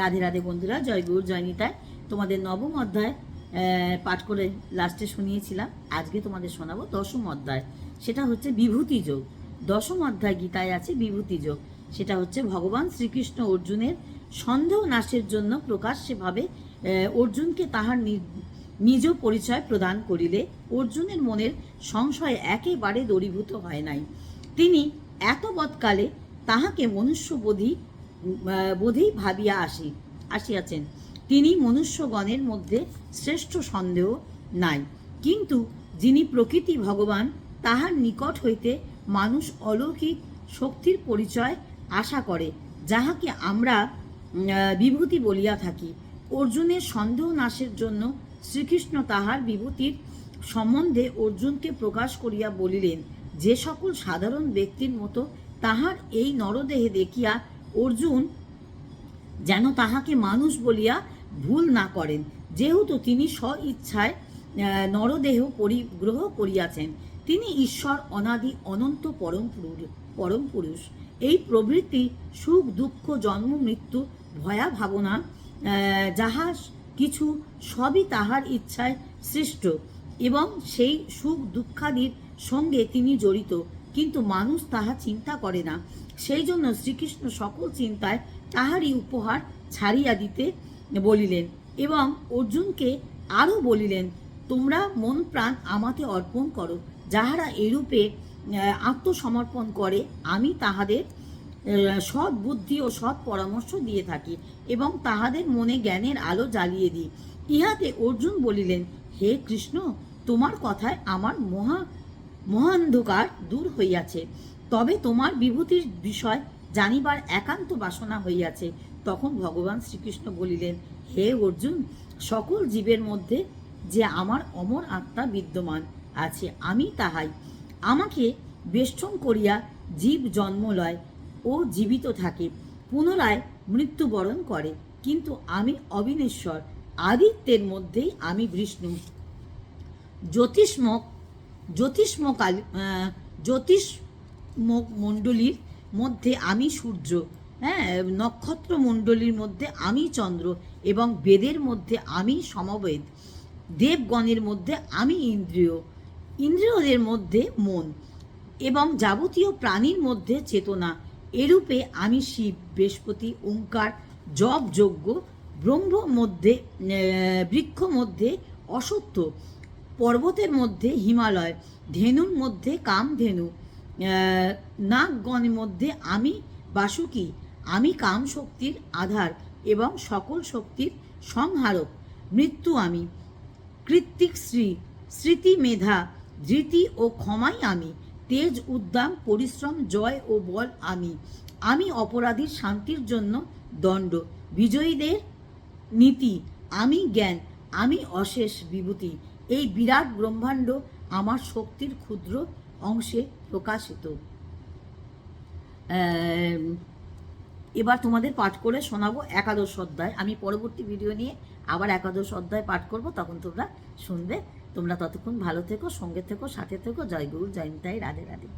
রাধে রাধে বন্ধুরা জয় গুরু জয় নিতায় তোমাদের নবম অধ্যায় পাঠ করে লাস্টে শুনিয়েছিলাম। আজকে তোমাদের শোনাবো দশম অধ্যায়। সেটা হচ্ছে বিভূতি যোগ। দশম অধ্যায় গীতায় আছে বিভূতি যোগ। সেটা হচ্ছে ভগবান শ্রীকৃষ্ণ অর্জুনের সন্দেহ নাশের জন্য প্রকাশ্যভাবে আহ, অর্জুনকে তাহার নিজ পরিচয় প্রদান করিলে অর্জুনের মনের সংশয় একেবারে দূরীভূত হয় নাই। তিনি এত বৎকালে তাহাকে মনুষ্যবোধী বোধেই ভাবিয়া আসি, আসিয়াছেন। তিনি মনুষ্যগণের মধ্যে শ্রেষ্ঠ সন্দেহ নাই। কিন্তু যিনি প্রকৃতি ভগবান, তাহার নিকট হইতে মানুষ অলৌকিক শক্তির পরিচয় আশা করে, যাহাকে আমরা বিভূতি বলিয়া থাকি। অর্জুনের সন্দেহ নাশের জন্য শ্রীকৃষ্ণ তাহার বিভূতির সম্বন্ধে অর্জুনকে প্রকাশ করিয়া বলিলেন, যে সকল সাধারণ ব্যক্তির মতো তাহার এই নরদেহে দেখিয়া অর্জুন, যেন তাহাকে মানুষ বলিয়া ভুল না করেন। যেহেতু তিনি স্ব ইচ্ছায় নরদেহ পরিগ্রহ করিয়াছেন, তিনি ঈশ্বর অনাদি অনন্ত পরম পরম পুরুষ। এই প্রবৃত্তি সুখ, দুঃখ, জন্ম, মৃত্যু, ভয়া ভাবনা যাহা কিছু সবই তাহার ইচ্ছায় সৃষ্ট এবং সেই সুখ দুঃখাদির সঙ্গে তিনি জড়িত। কিন্তু মানুষ তাহা চিন্তা করে না। সেই জন্য শ্রীকৃষ্ণ সকল চিন্তায় তাহারই উপহার ছাড়িয়া দিতে বলিলেন এবং অর্জুনকে আরও বলিলেন, তোমরা মন প্রাণ আমাতে অর্পণ করো। যাহারা এরূপে আত্মসমর্পণ করে, আমি তাহাদের সৎ বুদ্ধি ও সৎ পরামর্শ দিয়ে থাকি এবং তাহাদের মনে জ্ঞানের আলো জ্বালিয়ে দিই। ইহাতে অর্জুন বলিলেন, হে কৃষ্ণ, তোমার কথায় আমার মহা, মহান্ধকার দূর হইয়াছে। তবে তোমার বিভূতির বিষয় জানিবার একান্ত বাসনা হইয়াছে। তখন ভগবান শ্রীকৃষ্ণ বলিলেন হে অর্জুন সকল জীবের মধ্যে যে আমার অমর আত্মা বিদ্যমান আছে আমি তাহাই। আমাকে বেষ্টন করিয়া জীব জন্ম লয় ও জীবিত থাকে পুনরায় মৃত্যুবরণ করে। কিন্তু আমি অবিনেশ্বর আদিত্যের মধ্যেই আমি বিষ্ণু। জ্যোতিষ্মক জ্যোতিষ্মকাল আহ, জ্যোতিষ্মক মণ্ডলীর মধ্যে আমি সূর্য হ্যাঁ নক্ষত্র মণ্ডলীর মধ্যে আমি চন্দ্র এবং বেদের মধ্যে আমি সমবেদ দেবগণের মধ্যে আমি ইন্দ্রিয় ইন্দ্রিয়দের মধ্যে মন এবং যাবতীয় প্রাণীর মধ্যে চেতনা। এরূপে আমি শিব বৃহস্পতি ওঙ্কার জপ যজ্ঞ ব্রহ্ম মধ্যে বৃক্ষ মধ্যে অসত্য পর্বতের মধ্যে হিমালয় ধেনুর মধ্যে কামধেনু আহ, নাগগণের মধ্যে আমি বাসুকি আমি কাম শক্তির আধার এবং সকল শক্তির সংহারক। মৃত্যু আমি। কৃত্তিক শ্রী, স্মৃতি মেধা, ধৃতি ও ক্ষমাই আমি। তেজ, উদ্দাম, পরিশ্রম, জয় ও বল আমি। আমি অপরাধীর শান্তির জন্য দণ্ড। বিজয়ীদের নীতি। আমি জ্ঞান। আমি অশেষ বিভূতি। এই বিরাট ব্রহ্মাণ্ড আমার শক্তির ক্ষুদ্র অংশে প্রকাশিত এবার তোমাদের পাঠ করে শোনাবো একাদশ অধ্যায়। আমি পরবর্তী ভিডিও নিয়ে আবার একাদশ অধ্যায় পাঠ করব, তখন তোমরা শুনবে। তোমরা ততক্ষণ ভালো থেকো, সঙ্গে থেকো, সাথে থেকো। জয় গুরু জয়ন্তাই রাধে রাধে।